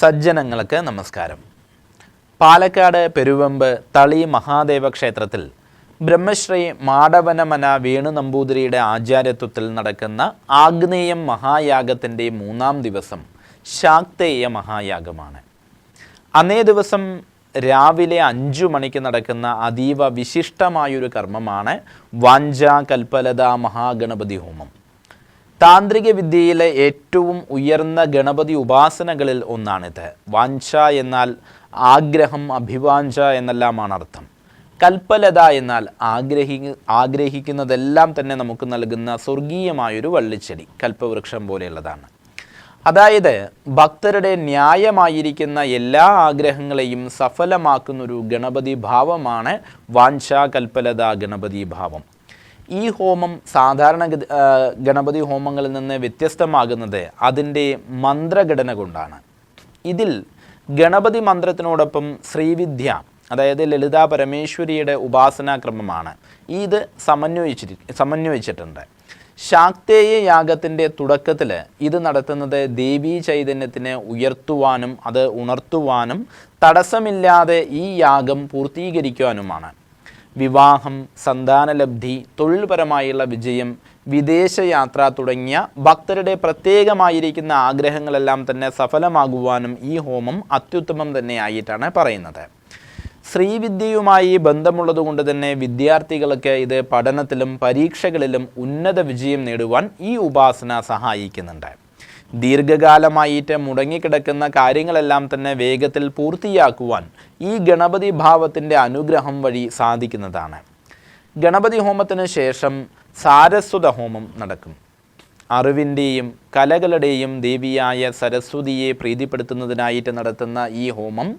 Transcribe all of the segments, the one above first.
സജ്ജനങ്ങൾക്ക് നമസ്കാരം. പാലക്കാട് പെരുവമ്പ് തളി മഹാദേവ ക്ഷേത്രത്തിൽ ബ്രഹ്മശ്രീ മാടവനമന വേണു നമ്പൂതിരിയുടെ ആചാര്യത്വത്തിൽ നടക്കുന്ന ആഗ്നേയം മഹായാഗത്തിന്റെ മൂന്നാം ദിവസം ശാക്തേയ മഹായാഗമാണ്. അന്നേ ദിവസം രാവിലെ അഞ്ചു മണിക്ക് നടക്കുന്ന അതീവ വിശിഷ്ടമായൊരു കർമ്മമാണ് വാഞ്ച കൽപ്പലത മഹാഗണപതി ഹോമം താന്ത്രിക വിദ്യയിലെ ഏറ്റവും ഉയർന്ന ഗണപതി ഉപാസനകളിൽ ഒന്നാണിത്. വാഞ്ച എന്നാൽ ആഗ്രഹം അഭിവാഞ്ച എന്നെല്ലാമാണ് അർത്ഥം. കൽപ്പലത എന്നാൽ ആഗ്രഹി ആഗ്രഹിക്കുന്നതെല്ലാം തന്നെ നമുക്ക് നൽകുന്ന സ്വർഗീയമായൊരു വള്ളിച്ചെടി കൽപ്പവൃക്ഷം പോലെയുള്ളതാണ്. അതായത് ഭക്തരുടെ ന്യായമായിരിക്കുന്ന എല്ലാ ആഗ്രഹങ്ങളെയും സഫലമാക്കുന്നൊരു ഗണപതി ഭാവമാണ് വാഞ്ച കൽപ്പലത ഗണപതി ഭാവം ഈ ഹോമം സാധാരണ ഗണപതി ഹോമങ്ങളിൽ നിന്ന് വ്യത്യസ്തമാകുന്നത് അതിന്റെ മന്ത്രഘടന കൊണ്ടാണ്. ഇതിൽ ഗണപതി മന്ത്രത്തിനോടൊപ്പം ശ്രീവിദ്യ അതായത് ലളിതാ പരമേശ്വരിയുടെ ഉപാസനാക്രമമാണ് ഇത് സമന്വയിച്ചിരി സമന്വയിച്ചിട്ടുണ്ട്. ശാക്തേയ യാഗത്തിന്റെ തുടക്കത്തിൽ ഇത് നടത്തുന്നത് ദേവീ ചൈതന്യത്തിനെ ഉയർത്തുവാനും അത് ഉണർത്തുവാനും തടസ്സമില്ലാതെ ഈ യാഗം പൂർത്തീകരിക്കുവാനുമാണ്. വിവാഹം സന്താനലബ്ധി തൊഴിൽപരമായുള്ള വിജയം വിദേശയാത്ര തുടങ്ങിയ ഭക്തരുടെ പ്രത്യേകമായിരിക്കുന്ന ആഗ്രഹങ്ങളെല്ലാം തന്നെ സഫലമാകുവാനും ഈ ഹോമം അത്യുത്തമം തന്നെയായിട്ടാണ് പറയുന്നത്. ശ്രീവിദ്യയുമായി ബന്ധമുള്ളതുകൊണ്ട് തന്നെ വിദ്യാർത്ഥികൾക്ക് ഇത് പഠനത്തിലും പരീക്ഷകളിലും ഉന്നത വിജയം നേടുവാൻ ഈ ഉപാസന സഹായിക്കുന്നുണ്ട്. ദീർഘകാലമായിട്ട് മുടങ്ങിക്കിടക്കുന്ന കാര്യങ്ങളെല്ലാം തന്നെ വേഗത്തിൽ പൂർത്തിയാക്കുവാൻ ഈ ഗണപതി ഭാവത്തിന്റെ അനുഗ്രഹം വഴി സാധിക്കുന്നതാണ്. ഗണപതി ഹോമത്തിന് ശേഷം സാരസ്വത ഹോമം നടക്കും. അറിവിന്റെയും കലകളുടെയും ദേവിയായ സരസ്വതിയെ പ്രീതിപ്പെടുത്തുന്നതിനായിട്ട് നടത്തുന്ന ഈ ഹോമം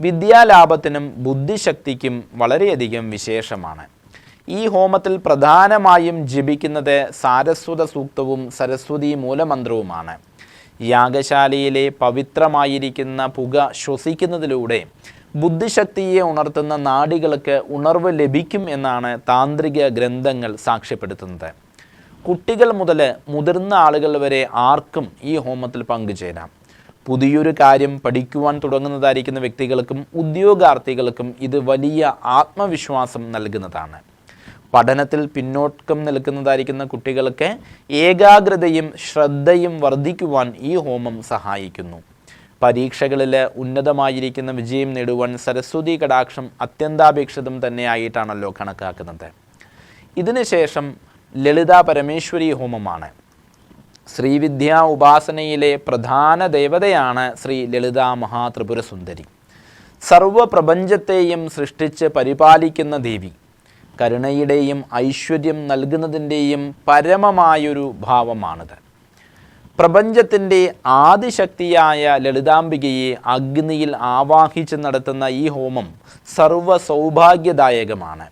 വിദ്യാലാഭത്തിനും ബുദ്ധിശക്തിക്കും വളരെയധികം വിശേഷമാണ്. ഈ ഹോമത്തിൽ പ്രധാനമായും ജപിക്കുന്നത് സാരസ്വത സൂക്തവും സരസ്വതി മൂലമന്ത്രവുമാണ്. യാഗശാലയിലെ പവിത്രമായിരിക്കുന്ന പുക ശ്വസിക്കുന്നതിലൂടെ ബുദ്ധിശക്തിയെ ഉണർത്തുന്ന നാടികൾക്ക് ഉണർവ് ലഭിക്കും എന്നാണ് താന്ത്രിക ഗ്രന്ഥങ്ങൾ സാക്ഷ്യപ്പെടുത്തുന്നത്. കുട്ടികൾ മുതൽ മുതിർന്ന ആളുകൾ വരെ ആർക്കും ഈ ഹോമത്തിൽ പങ്കുചേരാം. പുതിയൊരു കാര്യം പഠിക്കുവാൻ തുടങ്ങുന്നതായിരിക്കുന്ന വ്യക്തികൾക്കും ഉദ്യോഗാർത്ഥികൾക്കും ഇത് വലിയ ആത്മവിശ്വാസം നൽകുന്നതാണ്. പഠനത്തിൽ പിന്നോക്കം നിൽക്കുന്നതായിരിക്കുന്ന കുട്ടികൾക്ക് ഏകാഗ്രതയും ശ്രദ്ധയും വർദ്ധിക്കുവാൻ ഈ ഹോമം സഹായിക്കുന്നു. പരീക്ഷകളിൽ ഉന്നതമായിരിക്കുന്ന വിജയം നേടുവാൻ സരസ്വതി കടാക്ഷം അത്യന്താപേക്ഷിതം തന്നെയായിട്ടാണല്ലോ കണക്കാക്കുന്നത്. ഇതിനുശേഷം ലളിതാ പരമേശ്വരി ഹോമമാണ്. ശ്രീവിദ്യ ഉപാസനയിലെ പ്രധാന ദേവതയാണ് ശ്രീ ലളിതാ മഹാത്രിപുരസുന്ദരി. സർവപ്രപഞ്ചത്തെയും സൃഷ്ടിച്ച് പരിപാലിക്കുന്ന ദേവി. കരുണയുടെയും ഐശ്വര്യം നൽകുന്നതിന്റെയും പരമമായൊരു ഭാവമാണിത്. പ്രപഞ്ചത്തിന്റെ ആദിശക്തിയായ ലളിതാംബികയെ അഗ്നിയിൽ ആവാഹിച്ച് നടത്തുന്ന ഈ ഹോമം സർവ സൗഭാഗ്യദായകമാണ്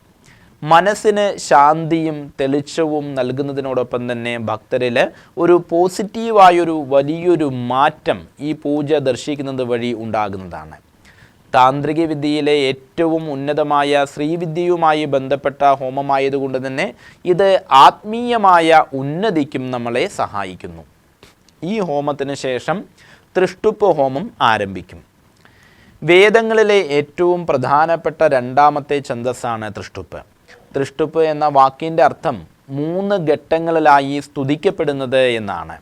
മനസ്സിന് ശാന്തിയും തെളിച്ചവും നൽകുന്നതിനോടൊപ്പം തന്നെ ഭക്തരിൽ ഒരു പോസിറ്റീവായൊരു വലിയൊരു മാറ്റം ഈ പൂജ ദർശിക്കുന്നത് വഴി ഉണ്ടാകുന്നതാണ്. താന്ത്രിക വിദ്യയിലെ ഏറ്റവും ഉന്നതമായ ശ്രീവിദ്യയുമായി ബന്ധപ്പെട്ട ഹോമമായതുകൊണ്ട് തന്നെ ഇത് ആത്മീയമായ ഉന്നതിക്കും നമ്മളെ സഹായിക്കുന്നു. ഈ ഹോമത്തിന് ശേഷം തൃഷ്ടുപ്പ് ഹോമം ആരംഭിക്കും. വേദങ്ങളിലെ ഏറ്റവും പ്രധാനപ്പെട്ട രണ്ടാമത്തെ ഛന്ദസ്സാണ് തൃഷ്ടുപ്പ്. തൃഷ്ടുപ്പ് എന്ന വാക്കിന്റെ അർത്ഥം മൂന്ന് ഘട്ടങ്ങളിലായി സ്തുതിക്കപ്പെടുന്നത് എന്നാണ്.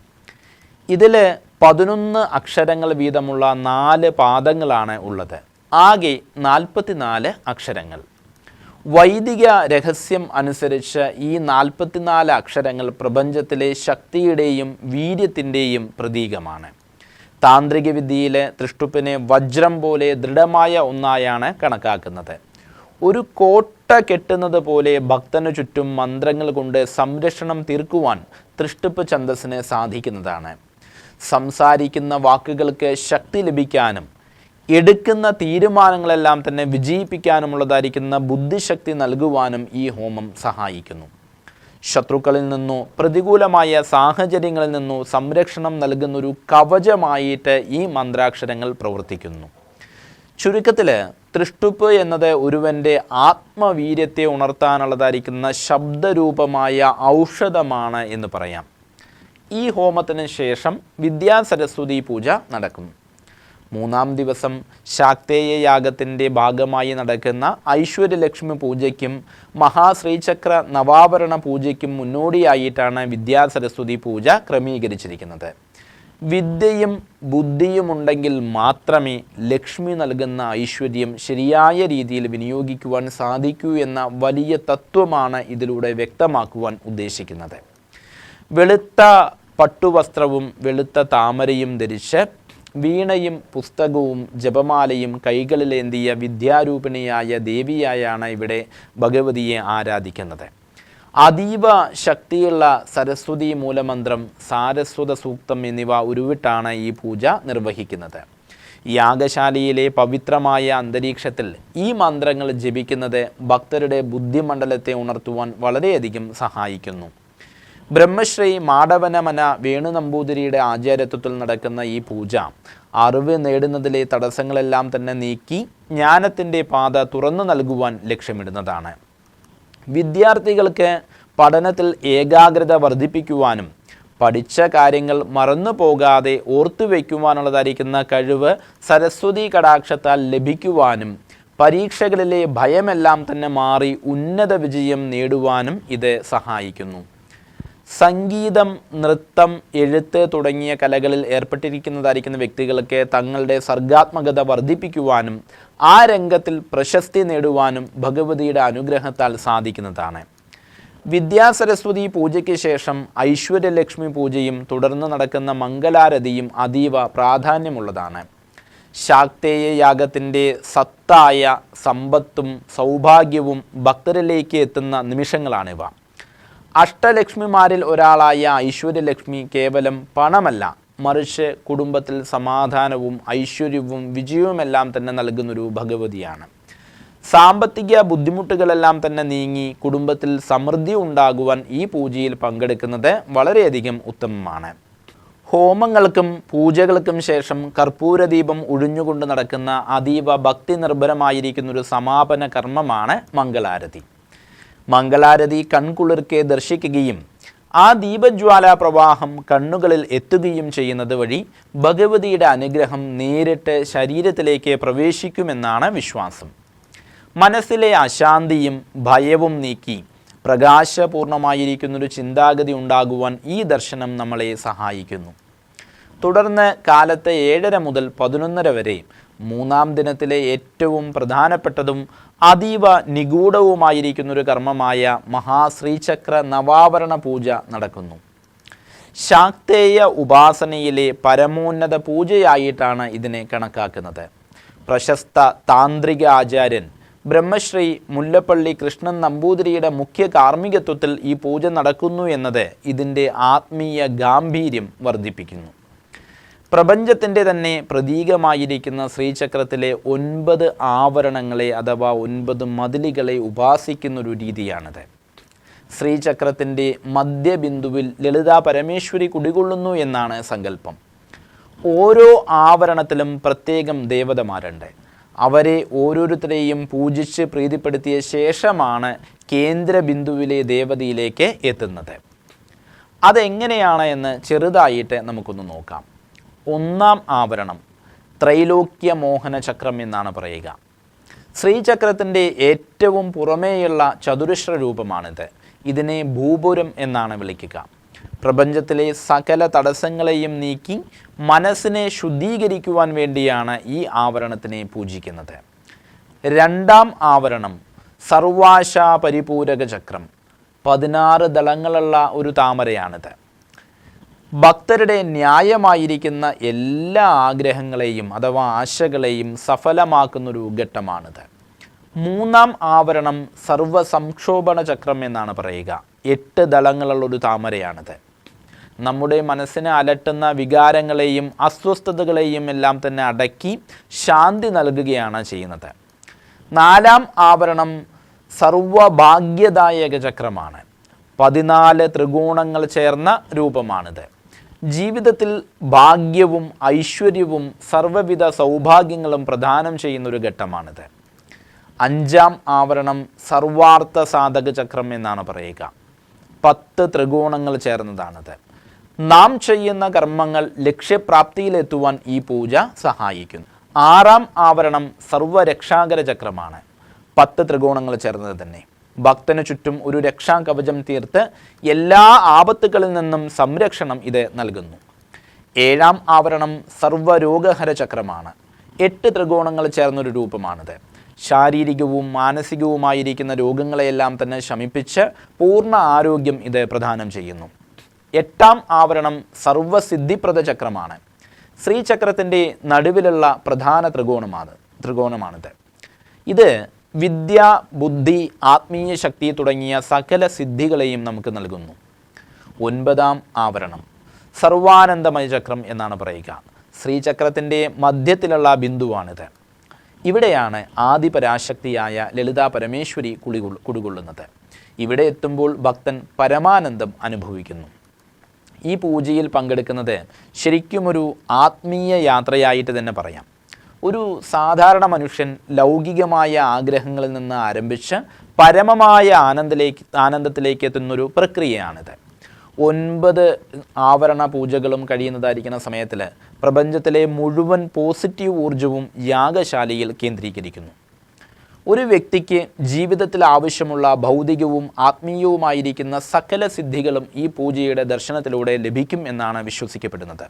ഇതിൽ പതിനൊന്ന് അക്ഷരങ്ങൾ വീതമുള്ള നാല് പാദങ്ങളാണ് ഉള്ളത്. ആകെ നാൽപ്പത്തിനാല് അക്ഷരങ്ങൾ. വൈദിക രഹസ്യം അനുസരിച്ച് ഈ നാൽപ്പത്തിനാല് അക്ഷരങ്ങൾ പ്രപഞ്ചത്തിലെ ശക്തിയുടെയും വീര്യത്തിന്റെയും പ്രതീകമാണ്. താന്ത്രിക വിദ്യയിലെ തൃഷ്ടുപ്പിനെ വജ്രം പോലെ ദൃഢമായ ഒന്നായാണ് കണക്കാക്കുന്നത്. ഒരു കോട്ട കെട്ടുന്നത് പോലെ ഭക്തനു ചുറ്റും മന്ത്രങ്ങൾ കൊണ്ട് സംരക്ഷണം തീർക്കുവാൻ തൃഷ്ടുപ്പ് ഛന്ദസ്സിന് സാധിക്കുന്നതാണ്. സംസാരിക്കുന്ന വാക്കുകൾക്ക് ശക്തി ലഭിക്കാനും എടുക്കുന്ന തീരുമാനങ്ങളെല്ലാം തന്നെ വിജയിപ്പിക്കാനുമുള്ളതായിരിക്കുന്ന ബുദ്ധിശക്തി നൽകുവാനും ഈ ഹോമം സഹായിക്കുന്നു. ശത്രുക്കളിൽ നിന്നോ പ്രതികൂലമായ സാഹചര്യങ്ങളിൽ നിന്നോ സംരക്ഷണം നൽകുന്നൊരു കവചമായിട്ട് ഈ മന്ത്രാക്ഷരങ്ങൾ പ്രവർത്തിക്കുന്നു. ചുരുക്കത്തിൽ തൃഷ്ടുപ്പ് എന്നത് ഒരുവന്റെ ആത്മവീര്യത്തെ ഉണർത്താനുള്ളതായിരിക്കുന്ന ശബ്ദരൂപമായ ഔഷധമാണ് എന്ന് പറയാം. ഈ ഹോമത്തിന് ശേഷം വിദ്യാസരസ്വതി പൂജ നടക്കുന്നു. മൂന്നാം ദിവസം ശാക്തേയ യാഗത്തിന്റെ ഭാഗമായി നടക്കുന്ന ഐശ്വര്യലക്ഷ്മി പൂജയ്ക്കും മഹാശ്രീചക്ര നവാഭരണ പൂജയ്ക്കും മുന്നോടിയായിട്ടാണ് വിദ്യാസരസ്വതി പൂജ ക്രമീകരിച്ചിരിക്കുന്നത്. വിദ്യയും ബുദ്ധിയും ഉണ്ടെങ്കിൽ മാത്രമേ ലക്ഷ്മി നൽകുന്ന ഐശ്വര്യം ശരിയായ രീതിയിൽ വിനിയോഗിക്കുവാൻ സാധിക്കൂ എന്ന വലിയ തത്വമാണ് ഇതിലൂടെ വ്യക്തമാക്കുവാൻ ഉദ്ദേശിക്കുന്നത്. വെളുത്ത പട്ടുവസ്ത്രവും വെളുത്ത താമരയും ധരിച്ച് വീണയും പുസ്തകവും ജപമാലയും കൈകളിലേന്തിയ വിദ്യാരൂപിണിയായ ദേവിയായാണ് ഇവിടെ ഭഗവതിയെ ആരാധിക്കുന്നത്. അതീവ ശക്തിയുള്ള സരസ്വതി മൂലമന്ത്രം സാരസ്വത സൂക്തം എന്നിവ ഉരുവിട്ടാണ് ഈ പൂജ നിർവഹിക്കുന്നത്. യാഗശാലയിലെ പവിത്രമായ അന്തരീക്ഷത്തിൽ ഈ മന്ത്രങ്ങൾ ജപിക്കുന്നത് ഭക്തരുടെ ബുദ്ധിമണ്ഡലത്തെ ഉണർത്തുവാൻ വളരെയധികം സഹായിക്കുന്നു. ബ്രഹ്മശ്രീ മാടവനമന വേണു നമ്പൂതിരിയുടെ ആചാര്യത്വത്തിൽ നടക്കുന്ന ഈ പൂജ അറിവ് നേടുന്നതിലെ തടസ്സങ്ങളെല്ലാം തന്നെ നീക്കി ജ്ഞാനത്തിന്റെ പാത തുറന്നു നൽകുവാൻ ലക്ഷ്യമിടുന്നതാണ്. വിദ്യാർത്ഥികൾക്ക് പഠനത്തിൽ ഏകാഗ്രത വർദ്ധിപ്പിക്കുവാനും പഠിച്ച കാര്യങ്ങൾ മറന്നു പോകാതെ ഓർത്തു വയ്ക്കുവാനുള്ളതായിരിക്കുന്ന കഴിവ് സരസ്വതി കടാക്ഷത്താൽ ലഭിക്കുവാനും പരീക്ഷകളിലെ ഭയമെല്ലാം തന്നെ മാറി ഉന്നത വിജയം നേടുവാനും ഇത് സഹായിക്കുന്നു. സംഗീതം നൃത്തം എഴുത്ത് തുടങ്ങിയ കലകളിൽ ഏർപ്പെട്ടിരിക്കുന്നതായിരിക്കുന്ന വ്യക്തികൾക്ക് തങ്ങളുടെ സർഗാത്മകത വർദ്ധിപ്പിക്കുവാനും ആ രംഗത്തിൽ പ്രശസ്തി നേടുവാനും ഭഗവതിയുടെ അനുഗ്രഹത്താൽ സാധിക്കുന്നതാണ്. വിദ്യാസരസ്വതി പൂജയ്ക്ക് ശേഷം ഐശ്വര്യലക്ഷ്മി പൂജയും തുടർന്ന് നടക്കുന്ന മംഗലാരതിയും അതീവ പ്രാധാന്യമുള്ളതാണ്. ശാക്തേയ യാഗത്തിന്റെ സത്തായ സമ്പത്തും സൗഭാഗ്യവും ഭക്തരിലേക്ക് എത്തുന്ന നിമിഷങ്ങളാണിവ. അഷ്ടലക്ഷ്മിമാരിൽ ഒരാളായ ഐശ്വര്യലക്ഷ്മി കേവലം പണമല്ല. മറിച്ച് കുടുംബത്തിൽ സമാധാനവും ഐശ്വര്യവും വിജയവുമെല്ലാം തന്നെ നൽകുന്നൊരു ഭഗവതിയാണ്. സാമ്പത്തിക ബുദ്ധിമുട്ടുകളെല്ലാം തന്നെ നീങ്ങി കുടുംബത്തിൽ സമൃദ്ധി ഉണ്ടാകുവാൻ ഈ പൂജയിൽ പങ്കെടുക്കുന്നത് വളരെയധികം ഉത്തമമാണ്. ഹോമങ്ങൾക്കും പൂജകൾക്കും ശേഷം കർപ്പൂരദീപം ഒഴിഞ്ഞുകൊണ്ട് നടക്കുന്ന അതീവ ഭക്തി നിർഭരമായിരിക്കുന്നൊരു സമാപന കർമ്മമാണ് മംഗളാരതി. മംഗളാരതി കൺകുളിർക്കെ ദർശിക്കുകയും ആ ദീപജ്വാല പ്രവാഹം കണ്ണുകളിൽ എത്തുകയും ചെയ്യുന്നത് വഴി ഭഗവതിയുടെ അനുഗ്രഹം നേരിട്ട് ശരീരത്തിലേക്ക് പ്രവേശിക്കുമെന്നാണ് വിശ്വാസം. മനസ്സിലെ അശാന്തിയും ഭയവും നീക്കി പ്രകാശപൂർണമായിരിക്കുന്നൊരു ചിന്താഗതി ഉണ്ടാകുവാൻ ഈ ദർശനം നമ്മളെ സഹായിക്കുന്നു. തുടർന്ന് കാലത്തെ ഏഴര മുതൽ പതിനൊന്നര വരെ മൂന്നാം ദിനത്തിലെ ഏറ്റവും പ്രധാനപ്പെട്ടതും അതീവ നിഗൂഢവുമായിരിക്കുന്നൊരു കർമ്മമായ മഹാശ്രീചക്ര നവാവരണ പൂജ നടക്കുന്നു. ശാക്തേയ ഉപാസനയിലെ പരമോന്നത പൂജയായിട്ടാണ് ഇതിനെ കണക്കാക്കുന്നത്. പ്രശസ്ത താന്ത്രിക ആചാര്യൻ ബ്രഹ്മശ്രീ മുല്ലപ്പള്ളി കൃഷ്ണൻ നമ്പൂതിരിയുടെ മുഖ്യ കാർമ്മികത്വത്തിൽ ഈ പൂജ നടക്കുന്നു എന്നത് ഇതിന്റെ ആത്മീയ ഗാംഭീര്യം വർദ്ധിപ്പിക്കുന്നു. പ്രപഞ്ചത്തിന്റെ തന്നെ പ്രതീകമായിരിക്കുന്ന ശ്രീചക്രത്തിലെ ഒൻപത് ആവരണങ്ങളെ അഥവാ ഒൻപത് മതിലുകളെ ഉപാസിക്കുന്നൊരു രീതിയാണിത്. ശ്രീചക്രത്തിന്റെ മധ്യബിന്ദുവിൽ ലളിതാ പരമേശ്വരി കുടികൊള്ളുന്നു എന്നാണ് സങ്കല്പം. ഓരോ ആവരണത്തിലും പ്രത്യേകം ദേവതമാരുണ്ട്. അവരെ ഓരോരുത്തരെയും പൂജിച്ച് പ്രീതിപ്പെടുത്തിയ ശേഷമാണ് കേന്ദ്ര ബിന്ദുവിലെ ദേവതയിലേക്ക് എത്തുന്നത്. അതെങ്ങനെയാണ് എന്ന് ചെറുതായിട്ട് നമുക്കൊന്ന് നോക്കാം. ഒന്നാം ആവരണം ത്രൈലോക്യ മോഹന ചക്രം എന്നാണ് പറയുക. ശ്രീചക്രത്തിന്റെ ഏറ്റവും പുറമേയുള്ള ചതുരശ്ര രൂപമാണിത്. ഇതിനെ ഭൂപുരം എന്നാണ് വിളിക്കുക. പ്രപഞ്ചത്തിലെ സകല തടസ്സങ്ങളെയും നീക്കി മനസ്സിനെ ശുദ്ധീകരിക്കുവാൻ വേണ്ടിയാണ് ഈ ആവരണത്തിനെ പൂജിക്കുന്നത്. രണ്ടാം ആവരണം സർവാശ പരിപൂരക ചക്രം. പതിനാറ് ദളങ്ങളുള്ള ഒരു താമരയാണിത്. ഭക്തരുടെ ന്യായമായിരിക്കുന്ന എല്ലാ ആഗ്രഹങ്ങളെയും അഥവാ ആശകളെയും സഫലമാക്കുന്ന ഒരു ഘട്ടമാണിത്. മൂന്നാം ആവരണം സർവസംക്ഷോഭണ ചക്രം എന്നാണ് പറയുക. എട്ട് ദളങ്ങളുള്ള ഒരു താമരയാണിത്. നമ്മുടെ മനസ്സിനെ അലട്ടുന്ന വികാരങ്ങളെയും അസ്വസ്ഥതകളെയും എല്ലാം തന്നെ അടക്കി ശാന്തി നൽകുകയാണ് ചെയ്യുന്നത്. നാലാം ആവരണം സർവഭാഗ്യദായക ചക്രമാണ്. പതിനാല് ത്രികോണങ്ങൾ ചേർന്ന രൂപമാണിത്. ജീവിതത്തിൽ ഭാഗ്യവും ഐശ്വര്യവും സർവവിധ സൗഭാഗ്യങ്ങളും പ്രദാനം ചെയ്യുന്നൊരു ഘട്ടമാണിത്. അഞ്ചാം ആവരണം സർവാർത്ഥ സാധക ചക്രം എന്നാണ് പറയുക. പത്ത് ത്രികോണങ്ങൾ ചേർന്നതാണിത്. നാം ചെയ്യുന്ന കർമ്മങ്ങൾ ലക്ഷ്യപ്രാപ്തിയിലെത്തുവാൻ ഈ പൂജ സഹായിക്കുന്നു. ആറാം ആവരണം സർവരക്ഷാകര ചക്രമാണ്. പത്ത് ത്രികോണങ്ങൾ ചേർന്നത് തന്നെ. ഭക്തന് ചുറ്റും ഒരു രക്ഷാകവചം തീർത്ത് എല്ലാ ആപത്തുകളിൽ നിന്നും സംരക്ഷണം ഇത് നൽകുന്നു. ഏഴാം ആവരണം സർവരോഗഹര ചക്രമാണ്. എട്ട് ത്രികോണങ്ങൾ ചേർന്നൊരു രൂപമാണിത്. ശാരീരികവും മാനസികവുമായിരിക്കുന്ന രോഗങ്ങളെയെല്ലാം തന്നെ ശമിപ്പിച്ച് പൂർണ ആരോഗ്യം ഇത് പ്രദാനം ചെയ്യുന്നു. എട്ടാം ആവരണം സർവസിദ്ധിപ്രദ ചക്രമാണ്. ശ്രീചക്രത്തിന്റെ നടുവിലുള്ള പ്രധാന ത്രികോണമാണ് ത്രികോണമാണിത്. ഇത് വിദ്യ ബുദ്ധി ആത്മീയ ശക്തി തുടങ്ങിയ സകല സിദ്ധികളെയും നമുക്ക് നൽകുന്നു. ഒൻപതാം ആവരണം. സർവാനന്ദമയ ചക്രം എന്നാണ് പറയുക. ശ്രീചക്രത്തിന്റെ മധ്യത്തിലുള്ള ബിന്ദുവാണിത്. ഇവിടെയാണ് ആദിപരാശക്തിയായ ലളിതാ പരമേശ്വരി കുളി കുടികൊള്ളുന്നത്. ഇവിടെ എത്തുമ്പോൾ ഭക്തൻ പരമാനന്ദം അനുഭവിക്കുന്നു. ഈ പൂജയിൽ പങ്കെടുക്കുന്നത് ശരിക്കുമൊരു ആത്മീയ യാത്രയായിട്ട് തന്നെ പറയാം. ഒരു സാധാരണ മനുഷ്യൻ ലൗകികമായ ആഗ്രഹങ്ങളിൽ നിന്ന് ആരംഭിച്ച് പരമമായ ആനന്ദത്തിലേക്ക് ആനന്ദത്തിലേക്ക് എത്തുന്നൊരു പ്രക്രിയയാണിത്. ഒൻപത് ആവരണ പൂജകളും കഴിയുന്നതായിരിക്കുന്ന സമയത്തിൽ പ്രപഞ്ചത്തിലെ മുഴുവൻ പോസിറ്റീവ് ഊർജവും യാഗശാലയിൽ കേന്ദ്രീകരിക്കുന്നു. ഒരു വ്യക്തിക്ക് ജീവിതത്തിൽ ആവശ്യമുള്ള ഭൗതികവും ആത്മീയവുമായിരിക്കുന്ന സകല സിദ്ധികളും ഈ പൂജയുടെ ദർശനത്തിലൂടെ ലഭിക്കും എന്നാണ് വിശ്വസിക്കപ്പെടുന്നത്.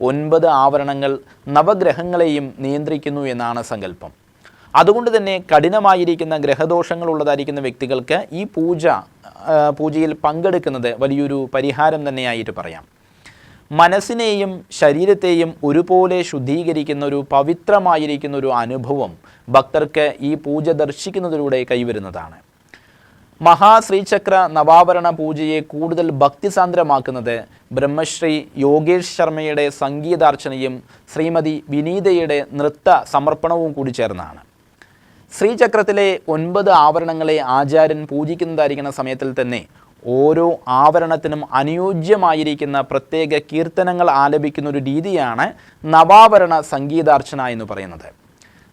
ഒൻപത് ആവരണങ്ങൾ നവഗ്രഹങ്ങളെയും നിയന്ത്രിക്കുന്നു എന്നാണ് സങ്കല്പം. അതുകൊണ്ട് തന്നെ കഠിനമായിരിക്കുന്ന ഗ്രഹദോഷങ്ങൾ ഉള്ളതായിരിക്കുന്ന വ്യക്തികൾക്ക് ഈ പൂജ പൂജയിൽ പങ്കെടുക്കുന്നത് വലിയൊരു പരിഹാരം തന്നെയായിട്ട് പറയാം. മനസ്സിനെയും ശരീരത്തെയും ഒരുപോലെ ശുദ്ധീകരിക്കുന്ന ഒരു പവിത്രമായിരിക്കുന്ന ഒരു അനുഭവം ഭക്തർക്ക് ഈ പൂജ ദർശിക്കുന്നതിലൂടെ കൈവരുന്നതാണ്. മഹാശ്രീചക്ര നവാവരണ പൂജയെ കൂടുതൽ ഭക്തിസാന്ദ്രമാക്കുന്നത് ബ്രഹ്മശ്രീ യോഗേഷ് ശർമ്മയുടെ സംഗീതാർച്ചനയും ശ്രീമതി വിനീതയുടെ നൃത്ത സമർപ്പണവും കൂടി ചേർന്നാണ്. ശ്രീചക്രത്തിലെ ഒൻപത് ആവരണങ്ങളെ ആചാര്യൻ പൂജിക്കുന്നതായിരിക്കുന്ന സമയത്തിൽ തന്നെ ഓരോ ആവരണത്തിനും അനുയോജ്യമായിരിക്കുന്ന പ്രത്യേക കീർത്തനങ്ങൾ ആലപിക്കുന്ന ഒരു രീതിയാണ് നവാവരണ സംഗീതാർച്ചന എന്ന് പറയുന്നത്.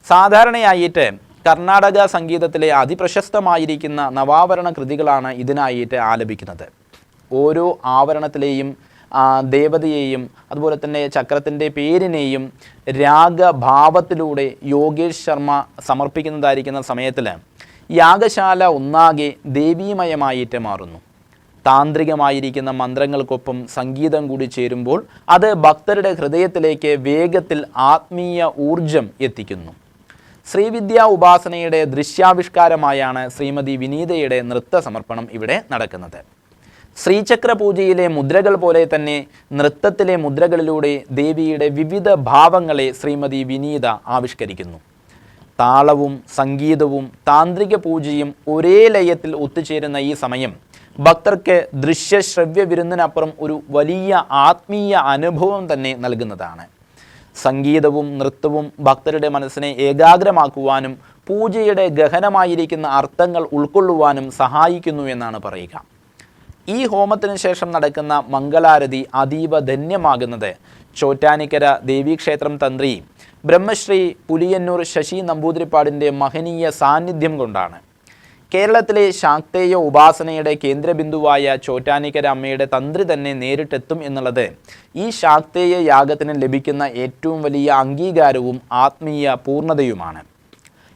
സാധാരണയായിട്ട് കർണാടക സംഗീതത്തിലെ അതിപ്രശസ്തമായിരിക്കുന്ന നവാവരണ കൃതികളാണ് ഇതിനായിട്ട് ആലപിക്കുന്നത്. ഓരോ ആവരണത്തിലെയും ദേവതയെയും അതുപോലെ തന്നെ ചക്രത്തിന്റെ പേരിനെയും രാഗഭാവത്തിലൂടെ യോഗേഷ് ശർമ്മ സമർപ്പിക്കുന്നതായിരിക്കുന്ന സമയത്തിൽ യാഗശാല ഒന്നാകെ ദേവീമയമായിട്ട് മാറുന്നു. താന്ത്രികമായിരിക്കുന്ന മന്ത്രങ്ങൾക്കൊപ്പം സംഗീതം കൂടി ചേരുമ്പോൾ അത് ഭക്തരുടെ ഹൃദയത്തിലേക്ക് വേഗത്തിൽ ആത്മീയ ഊർജം എത്തിക്കുന്നു. ശ്രീവിദ്യാ ഉപാസനയുടെ ദൃശ്യാവിഷ്കാരമായാണ് ശ്രീമതി വിനീതയുടെ നൃത്ത സമർപ്പണം ഇവിടെ നടക്കുന്നത്. ശ്രീചക്ര പൂജയിലെ മുദ്രകൾ പോലെ തന്നെ നൃത്തത്തിലെ മുദ്രകളിലൂടെ ദേവിയുടെ വിവിധ ഭാവങ്ങളെ ശ്രീമതി വിനീത ആവിഷ്കരിക്കുന്നു. താളവും സംഗീതവും താന്ത്രിക പൂജയും ഒരേ ലയത്തിൽ ഒത്തുചേരുന്ന ഈ സമയം ഭക്തർക്ക് ദൃശ്യ ശ്രവ്യ വിരുന്നിനപ്പുറം ഒരു വലിയ ആത്മീയ അനുഭവം തന്നെ നൽകുന്നതാണ്. സംഗീതവും നൃത്തവും ഭക്തരുടെ മനസ്സിനെ ഏകാഗ്രമാക്കുവാനും പൂജയുടെ ഗഹനമായിരിക്കുന്ന അർത്ഥങ്ങൾ ഉൾക്കൊള്ളുവാനും സഹായിക്കുന്നു എന്നാണ് പറയുക. ഈ ഹോമത്തിന് ശേഷം നടക്കുന്ന മംഗളാരതി അതീവ ധന്യമാകുന്നത് ചോറ്റാനിക്കര ദേവീക്ഷേത്രം തന്ത്രി ബ്രഹ്മശ്രീ പുലിയന്നൂർ ശശി നമ്പൂതിരിപ്പാടിന്റെ മഹനീയ സാന്നിധ്യം കൊണ്ടാണ്. കേരളത്തിലെ ശാക്തേയ ഉപാസനയുടെ കേന്ദ്രബിന്ദുവായ ചോറ്റാനിക്കര അമ്മയുടെ തന്ത്രി തന്നെ നേരിട്ടെത്തും എന്നുള്ളത് ഈ ശാക്തേയ യാഗത്തിന് ലഭിക്കുന്ന ഏറ്റവും വലിയ അംഗീകാരവും ആത്മീയ പൂർണതയുമാണ്.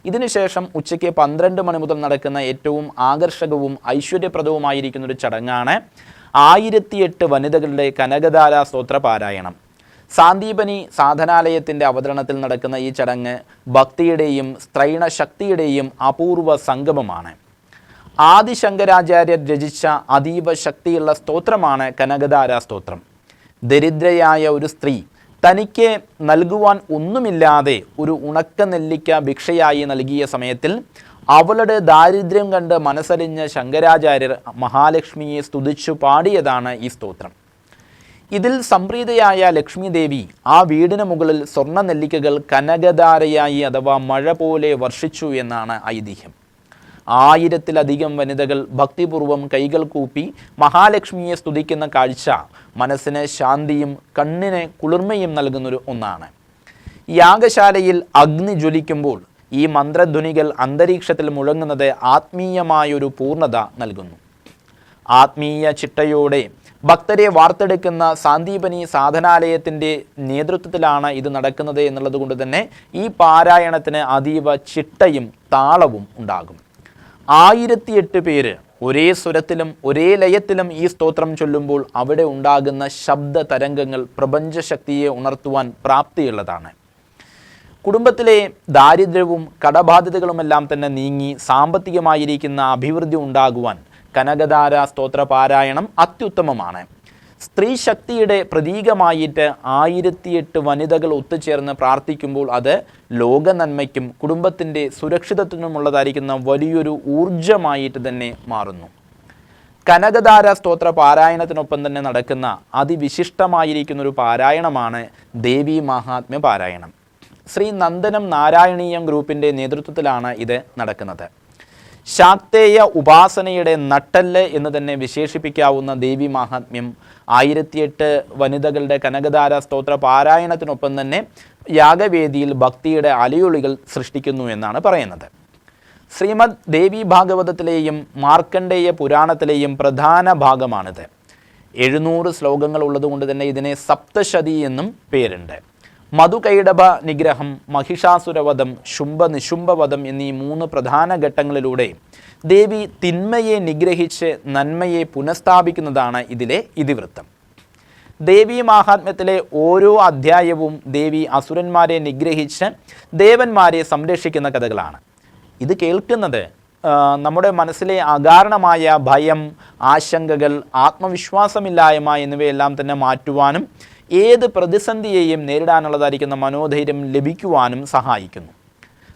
ഇതിനുശേഷം ഉച്ചയ്ക്ക് പന്ത്രണ്ട് മണി മുതൽ നടക്കുന്ന ഏറ്റവും ആകർഷകവും ഐശ്വര്യപ്രദവുമായിരിക്കുന്ന ഒരു ചടങ്ങാണ് ആയിരത്തിയെട്ട് വനിതകളുടെ കനകധാര സ്തോത്ര പാരായണം സാന്ദീപനി സാധനാലയത്തിന്റെ അവതരണത്തിൽ നടക്കുന്ന ഈ ചടങ്ങ് ഭക്തിയുടെയും സ്ത്രൈണ ശക്തിയുടെയും അപൂർവ സംഗമമാണ്. ആദിശങ്കരാചാര്യർ രചിച്ച അതീവ ശക്തിയുള്ള സ്തോത്രമാണ് കനകധാര സ്തോത്രം. ദരിദ്രയായ ഒരു സ്ത്രീ തനിക്ക് നൽകുവാൻ ഒന്നുമില്ലാതെ ഒരു ഉണക്ക നെല്ലിക്ക ഭിക്ഷയായി നൽകിയ സമയത്തിൽ അവളുടെ ദാരിദ്ര്യം കണ്ട് മനസ്സറിഞ്ഞ ശങ്കരാചാര്യർ മഹാലക്ഷ്മിയെ സ്തുതിച്ചു പാടിയതാണ് ഈ സ്തോത്രം. ഇതിൽ സംപ്രീതയായ ലക്ഷ്മി ദേവി ആ വീടിന് മുകളിൽ സ്വർണ നെല്ലിക്കകൾ കനകധാരയായി അഥവാ മഴ പോലെ വർഷിച്ചു എന്നാണ് ഐതിഹ്യം. ആയിരത്തിലധികം വനിതകൾ ഭക്തിപൂർവം കൈകൾ കൂപ്പി മഹാലക്ഷ്മിയെ സ്തുതിക്കുന്ന കാഴ്ച മനസ്സിന് ശാന്തിയും കണ്ണിന് കുളിർമയും നൽകുന്നൊരു ഒന്നാണ്. യാഗശാലയിൽ അഗ്നി ജ്വലിക്കുമ്പോൾ ഈ മന്ത്രധ്വനികൾ അന്തരീക്ഷത്തിൽ മുഴങ്ങുന്നത് ആത്മീയമായൊരു പൂർണത നൽകുന്നു. ആത്മീയ ചിട്ടയോടെ ഭക്തരെ വാർത്തെടുക്കുന്ന സാന്ദീപനി സാധനാലയത്തിന്റെ നേതൃത്വത്തിലാണ് ഇത് നടക്കുന്നത് എന്നുള്ളത് കൊണ്ട് തന്നെ ഈ പാരായണത്തിന് അതീവ ചിട്ടയും താളവും ഉണ്ടാകും. ആയിരത്തിയെട്ട് പേര് ഒരേ സ്വരത്തിലും ഒരേ ലയത്തിലും ഈ സ്തോത്രം ചൊല്ലുമ്പോൾ അവിടെ ഉണ്ടാകുന്ന ശബ്ദ തരംഗങ്ങൾ പ്രപഞ്ചശക്തിയെ ഉണർത്തുവാൻ പ്രാപ്തിയുള്ളതാണ്. കുടുംബത്തിലെ ദാരിദ്ര്യവും കടബാധ്യതകളുമെല്ലാം തന്നെ നീങ്ങി സാമ്പത്തികമായിരിക്കുന്ന അഭിവൃദ്ധി ഉണ്ടാകുവാൻ കനകധാര സ്തോത്ര പാരായണം അത്യുത്തമമാണ്. സ്ത്രീ ശക്തിയുടെ പ്രതീകമായിട്ട് ആയിരത്തിയെട്ട് വനിതകൾ ഒത്തുചേർന്ന് പ്രാർത്ഥിക്കുമ്പോൾ അത് ലോക നന്മയ്ക്കും കുടുംബത്തിന്റെ സുരക്ഷിതത്വത്തിനുമുള്ളതായിരിക്കുന്ന വലിയൊരു ഊർജമായിട്ട് തന്നെ മാറുന്നു. കനകധാര സ്തോത്ര പാരായണത്തിനൊപ്പം തന്നെ നടക്കുന്ന അതിവിശിഷ്ടമായിരിക്കുന്ന ഒരു പാരായണമാണ് ദേവി മഹാത്മ്യ പാരായണം. ശ്രീ നന്ദനം നാരായണീയം ഗ്രൂപ്പിന്റെ നേതൃത്വത്തിലാണ് ഇത് നടക്കുന്നത്. ശാക്തേയ ഉപാസനയുടെ നട്ടൽ എന്ന് തന്നെ വിശേഷിപ്പിക്കാവുന്ന ദേവി മാഹാത്മ്യം. ആയിരത്തിയെട്ട് വനിതകളുടെ കനകധാര സ്തോത്ര പാരായണത്തിനൊപ്പം തന്നെ യാഗവേദിയിൽ ഭക്തിയുടെ അലയൊളികൾ സൃഷ്ടിക്കുന്നു എന്നാണ് പറയുന്നത്. ശ്രീമദ് ദേവി ഭാഗവതത്തിലെയും മാർക്കണ്ഡേയ പുരാണത്തിലെയും പ്രധാന ഭാഗമാണിത്. എഴുന്നൂറ് ശ്ലോകങ്ങൾ ഉള്ളതുകൊണ്ട് തന്നെ ഇതിനെ സപ്തശതി എന്നും പേരുണ്ട്. മധുകൈടഭ നിഗ്രഹം മഹിഷാസുരവധം ശുംഭ നിശുംഭവധം എന്നീ മൂന്ന് പ്രധാന ഘട്ടങ്ങളിലൂടെ ദേവി തിന്മയെ നിഗ്രഹിച്ച് നന്മയെ പുനഃസ്ഥാപിക്കുന്നതാണ് ഇതിലെ ഇതിവൃത്തം. ദേവി മാഹാത്മ്യത്തിലെ ഓരോ അധ്യായവും ദേവി അസുരന്മാരെ നിഗ്രഹിച്ച് ദേവന്മാരെ സംരക്ഷിക്കുന്ന കഥകളാണ്. ഇത് കേൾക്കുന്നത് നമ്മുടെ മനസ്സിലെ അകാരണമായ ഭയം ആശങ്കകൾ ആത്മവിശ്വാസമില്ലായ്മ എന്നിവയെല്ലാം തന്നെ മാറ്റുവാനും ഏത് പ്രതിസന്ധിയെയും നേരിടാനുള്ളതായിരിക്കുന്ന മനോധൈര്യം ലഭിക്കുവാനും സഹായിക്കുന്നു.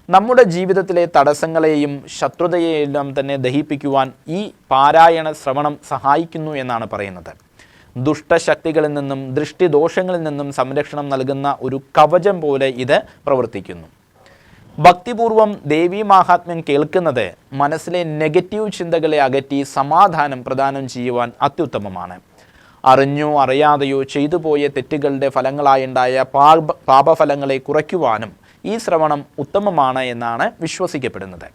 നമ്മുടെ ജീവിതത്തിലെ തടസ്സങ്ങളെയും ശത്രുതയെയെല്ലാം തന്നെ ദഹിപ്പിക്കുവാൻ ഈ പാരായണ ശ്രവണം സഹായിക്കുന്നു എന്നാണ് പറയുന്നത്. ദുഷ്ടശക്തികളിൽ നിന്നും ദൃഷ്ടിദോഷങ്ങളിൽ നിന്നും സംരക്ഷണം നൽകുന്ന ഒരു കവചം പോലെ ഇത് പ്രവർത്തിക്കുന്നു. ഭക്തിപൂർവം ദേവീ മാഹാത്മ്യം കേൾക്കുന്നത് മനസ്സിലെ നെഗറ്റീവ് ചിന്തകളെ അകറ്റി സമാധാനം പ്രദാനം ചെയ്യുവാൻ അത്യുത്തമമാണ്. അറിഞ്ഞോ അറിയാതെയോ ചെയ്തു പോയ തെറ്റുകളുടെ ഫലങ്ങളായുണ്ടായ പാപ പാപഫലങ്ങളെ കുറയ്ക്കുവാനും ഈ ശ്രവണം ഉത്തമമാണ് എന്നാണ് വിശ്വസിക്കപ്പെടുന്നത്.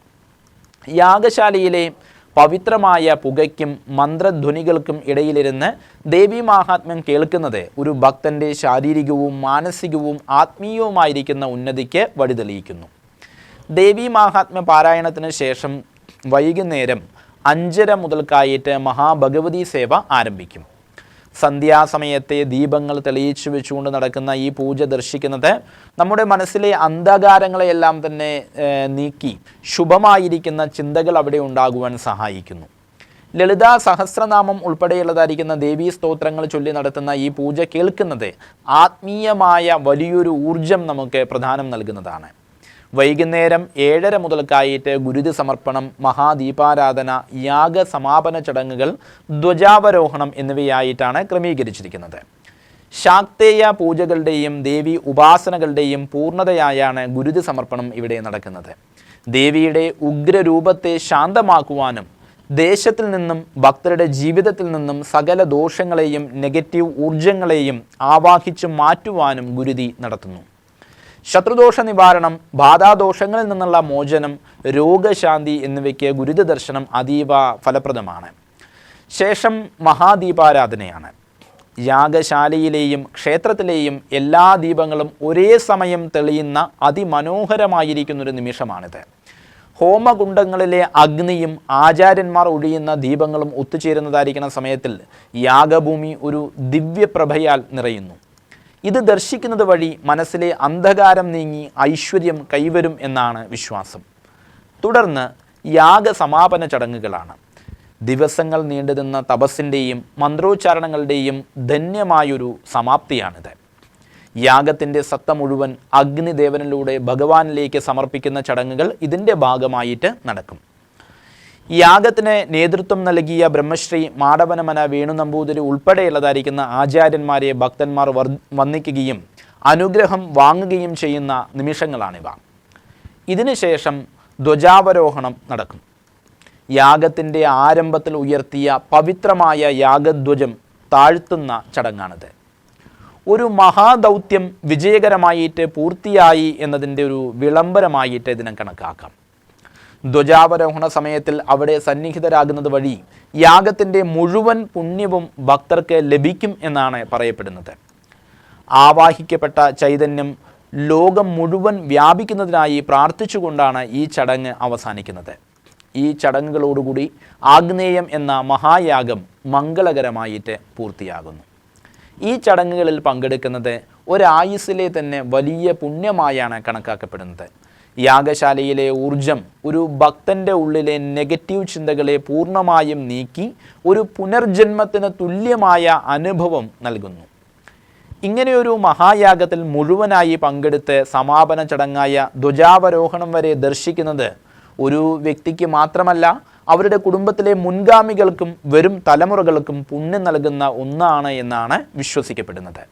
യാഗശാലയിലെ പവിത്രമായ പുകയ്ക്കും മന്ത്രധ്വനികൾക്കും ഇടയിലിരുന്ന് ദേവീ മാഹാത്മ്യം കേൾക്കുന്നത് ഒരു ഭക്തന്റെ ശാരീരികവും മാനസികവും ആത്മീയവുമായിരിക്കുന്ന ഉന്നതിക്ക് വഴിതെളിയിക്കുന്നു. ദേവീ മാഹാത്മ്യ പാരായണത്തിന് ശേഷം വൈകുന്നേരം അഞ്ചര മുതൽക്കായിട്ട് മഹാഭഗവതി സേവ ആരംഭിക്കും. സന്ധ്യാസമയത്തെ ദീപങ്ങൾ തെളിയിച്ചു വെച്ചുകൊണ്ട് നടക്കുന്ന ഈ പൂജ ദർശിക്കുന്നത് നമ്മുടെ മനസ്സിലെ അന്ധകാരങ്ങളെയെല്ലാം തന്നെ നീക്കി ശുഭമായിരിക്കുന്ന ചിന്തകൾ അവിടെ ഉണ്ടാകുവാൻ സഹായിക്കുന്നു. ലളിതാ സഹസ്രനാമം ഉൾപ്പെടെയുള്ളതായിരിക്കുന്ന ദേവീ സ്തോത്രങ്ങൾ ചൊല്ലി നടത്തുന്ന ഈ പൂജ കേൾക്കുന്നത് ആത്മീയമായ വലിയൊരു ഊർജം നമുക്ക് പ്രധാനം നൽകുന്നതാണ്. വൈകുന്നേരം ഏഴര മുതൽക്കായിട്ട് ഗുരുതി സമർപ്പണം മഹാദീപാരാധന യാഗ സമാപന ചടങ്ങുകൾ ധ്വജാവരോഹണം എന്നിവയായിട്ടാണ് ക്രമീകരിച്ചിരിക്കുന്നത്. ശാക്തേയ പൂജകളുടെയും ദേവി ഉപാസനകളുടെയും പൂർണതയായാണ് ഗുരുതി സമർപ്പണം ഇവിടെ നടക്കുന്നത്. ദേവിയുടെ ഉഗ്രരൂപത്തെ ശാന്തമാക്കുവാനും ദേശത്തിൽ നിന്നും ഭക്തരുടെ ജീവിതത്തിൽ നിന്നും സകല ദോഷങ്ങളെയും നെഗറ്റീവ് ഊർജങ്ങളെയും ആവാഹിച്ച് മാറ്റുവാനും ഗുരുതി നടത്തുന്നു. ശത്രുദോഷ നിവാരണം ബാധാദോഷങ്ങളിൽ നിന്നുള്ള മോചനം രോഗശാന്തി എന്നിവയ്ക്ക് ഗുരുത ദർശനം അതീവ ഫലപ്രദമാണ്. ശേഷം മഹാദീപാരാധനയാണ്. യാഗശാലയിലെയും ക്ഷേത്രത്തിലെയും എല്ലാ ദീപങ്ങളും ഒരേ സമയം തെളിയുന്ന അതിമനോഹരമായിരിക്കുന്നൊരു നിമിഷമാണിത്. ഹോമകുണ്ടങ്ങളിലെ അഗ്നിയും ആചാര്യന്മാർ ഒഴിയുന്ന ദീപങ്ങളും ഒത്തുചേരുന്നതായിരിക്കുന്ന സമയത്തിൽ യാഗഭൂമി ഒരു ദിവ്യപ്രഭയാൽ നിറയുന്നു. ഇത് ദർശിക്കുന്നത് വഴി മനസ്സിലെ അന്ധകാരം നീങ്ങി ഐശ്വര്യം കൈവരും എന്നാണ് വിശ്വാസം. തുടർന്ന് യാഗസമാപന ചടങ്ങുകളാണ്. ദിവസങ്ങൾ നീണ്ടുനിന്ന തപസ്സിന്റെയും മന്ത്രോച്ചാരണങ്ങളുടെയും ധന്യമായൊരു സമാപ്തിയാണിത്. യാഗത്തിന്റെ സത്ത മുഴുവൻ അഗ്നിദേവനിലൂടെ ഭഗവാനിലേക്ക് സമർപ്പിക്കുന്ന ചടങ്ങുകൾ ഇതിന്റെ ഭാഗമായിട്ട് നടക്കും. യാഗത്തിന് നേതൃത്വം നൽകിയ ബ്രഹ്മശ്രീ മാടവനമന വേണു നമ്പൂതിരി ഉൾപ്പെടെയുള്ളതായിരിക്കുന്ന ആചാര്യന്മാരെ ഭക്തന്മാർ വന്ദിക്കുകയും അനുഗ്രഹം വാങ്ങുകയും ചെയ്യുന്ന നിമിഷങ്ങളാണിവ. ഇതിനുശേഷം ധ്വജാവരോഹണം നടക്കും. യാഗത്തിന്റെ ആരംഭത്തിൽ ഉയർത്തിയ പവിത്രമായ യാഗധ്വജം താഴ്ത്തുന്ന ചടങ്ങാണിത്. ഒരു മഹാദൗത്യം വിജയകരമായിട്ട് പൂർത്തിയായി എന്നതിന്റെ ഒരു വിളംബരമായിട്ട് ഇതിനെ കണക്കാക്കാം. ധ്വജാവരോഹണ സമയത്തിൽ അവിടെ സന്നിഹിതരാകുന്നത് വഴി യാഗത്തിന്റെ മുഴുവൻ പുണ്യവും ഭക്തർക്ക് ലഭിക്കും എന്നാണ് പറയപ്പെടുന്നത്. ആവാഹിക്കപ്പെട്ട ചൈതന്യം ലോകം മുഴുവൻ വ്യാപിക്കുന്നതിനായി പ്രാർത്ഥിച്ചുകൊണ്ടാണ് ഈ ചടങ്ങ് അവസാനിക്കുന്നത്. ഈ ചടങ്ങുകളോടുകൂടി ആഗ്നേയം എന്ന മഹായാഗം മംഗളകരമായിട്ട് പൂർത്തിയാകുന്നു. ഈ ചടങ്ങുകളിൽ പങ്കെടുക്കുന്നത് ഒരായുസ്സിലെ തന്നെ വലിയ പുണ്യമായാണ് കണക്കാക്കപ്പെടുന്നത്. യാഗശാലയിലെ ഊർജം ഒരു ഭക്തന്റെ ഉള്ളിലെ നെഗറ്റീവ് ചിന്തകളെ പൂർണമായും നീക്കി ഒരു പുനർജന്മത്തിന് തുല്യമായ അനുഭവം നൽകുന്നു. ഇങ്ങനെയൊരു മഹായാഗത്തിൽ മുഴുവനായി പങ്കെടുത്ത് സമാപന ചടങ്ങായ ധ്വജാവരോഹണം വരെ ദർശിക്കുന്നത് ഒരു വ്യക്തിക്ക് മാത്രമല്ല അവരുടെ കുടുംബത്തിലെ മുൻഗാമികൾക്കും വരും തലമുറകൾക്കും പുണ്യം നൽകുന്ന ഒന്നാണ് എന്നാണ് വിശ്വസിക്കപ്പെടുന്നത്.